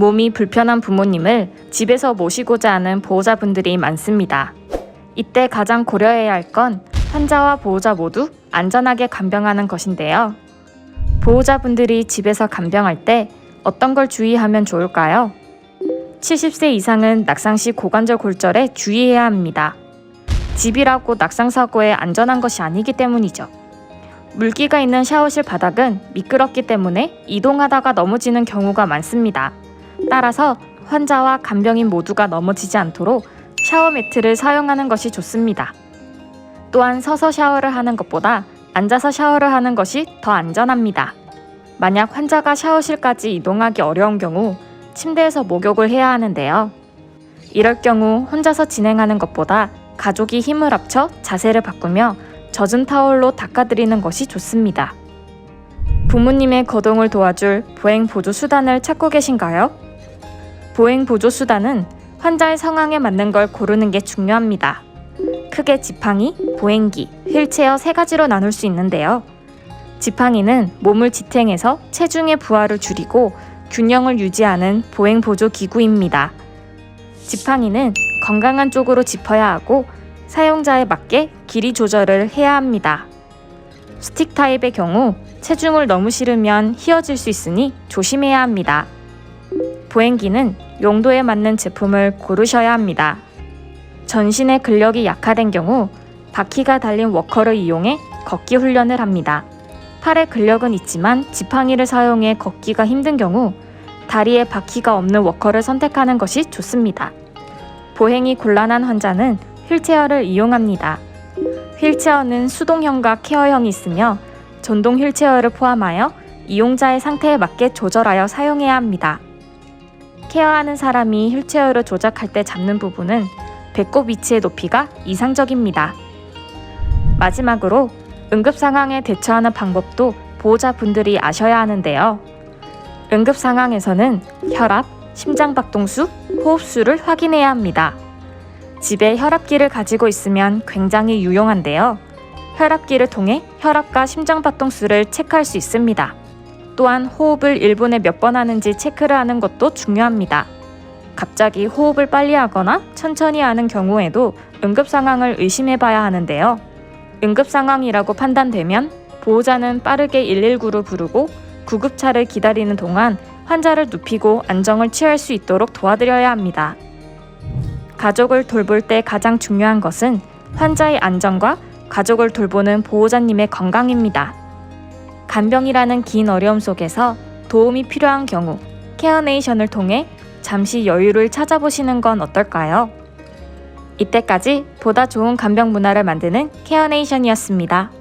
몸이 불편한 부모님을 집에서 모시고자 하는 보호자분들이 많습니다. 이때 가장 고려해야 할 건 환자와 보호자 모두 안전하게 간병하는 것인데요. 보호자분들이 집에서 간병할 때 어떤 걸 주의하면 좋을까요? 70세 이상은 낙상 시 고관절 골절에 주의해야 합니다. 집이라고 낙상 사고에 안전한 것이 아니기 때문이죠. 물기가 있는 샤워실 바닥은 미끄럽기 때문에 이동하다가 넘어지는 경우가 많습니다. 따라서 환자와 간병인 모두가 넘어지지 않도록 샤워 매트를 사용하는 것이 좋습니다. 또한 서서 샤워를 하는 것보다 앉아서 샤워를 하는 것이 더 안전합니다. 만약 환자가 샤워실까지 이동하기 어려운 경우 침대에서 목욕을 해야 하는데요. 이럴 경우 혼자서 진행하는 것보다 가족이 힘을 합쳐 자세를 바꾸며 젖은 타올로 닦아드리는 것이 좋습니다. 부모님의 거동을 도와줄 보행 보조 수단을 찾고 계신가요? 보행 보조 수단은 환자의 상황에 맞는 걸 고르는 게 중요합니다. 크게 지팡이, 보행기, 휠체어 세 가지로 나눌 수 있는데요. 지팡이는 몸을 지탱해서 체중의 부하를 줄이고 균형을 유지하는 보행 보조 기구입니다. 지팡이는 건강한 쪽으로 짚어야 하고 사용자에 맞게 길이 조절을 해야 합니다. 스틱 타입의 경우 체중을 너무 실으면 휘어질 수 있으니 조심해야 합니다. 보행기는 용도에 맞는 제품을 고르셔야 합니다. 전신의 근력이 약화된 경우 바퀴가 달린 워커를 이용해 걷기 훈련을 합니다. 팔에 근력은 있지만 지팡이를 사용해 걷기가 힘든 경우 다리에 바퀴가 없는 워커를 선택하는 것이 좋습니다. 보행이 곤란한 환자는 휠체어를 이용합니다. 휠체어는 수동형과 케어형이 있으며 전동 휠체어를 포함하여 이용자의 상태에 맞게 조절하여 사용해야 합니다. 케어하는 사람이 휠체어를 조작할 때 잡는 부분은 배꼽 위치의 높이가 이상적입니다. 마지막으로 응급 상황에 대처하는 방법도 보호자분들이 아셔야 하는데요. 응급 상황에서는 혈압, 심장박동수, 호흡수를 확인해야 합니다. 집에 혈압기를 가지고 있으면 굉장히 유용한데요. 혈압기를 통해 혈압과 심장박동수를 체크할 수 있습니다. 또한 호흡을 1분에 몇 번 하는지 체크를 하는 것도 중요합니다. 갑자기 호흡을 빨리 하거나 천천히 하는 경우에도 응급 상황을 의심해 봐야 하는데요. 응급 상황이라고 판단되면 보호자는 빠르게 119를 부르고 구급차를 기다리는 동안 환자를 눕히고 안정을 취할 수 있도록 도와드려야 합니다. 가족을 돌볼 때 가장 중요한 것은 환자의 안전과 가족을 돌보는 보호자님의 건강입니다. 간병이라는 긴 어려움 속에서 도움이 필요한 경우 케어네이션을 통해 잠시 여유를 찾아보시는 건 어떨까요? 이때까지 보다 좋은 간병 문화를 만드는 케어네이션이었습니다.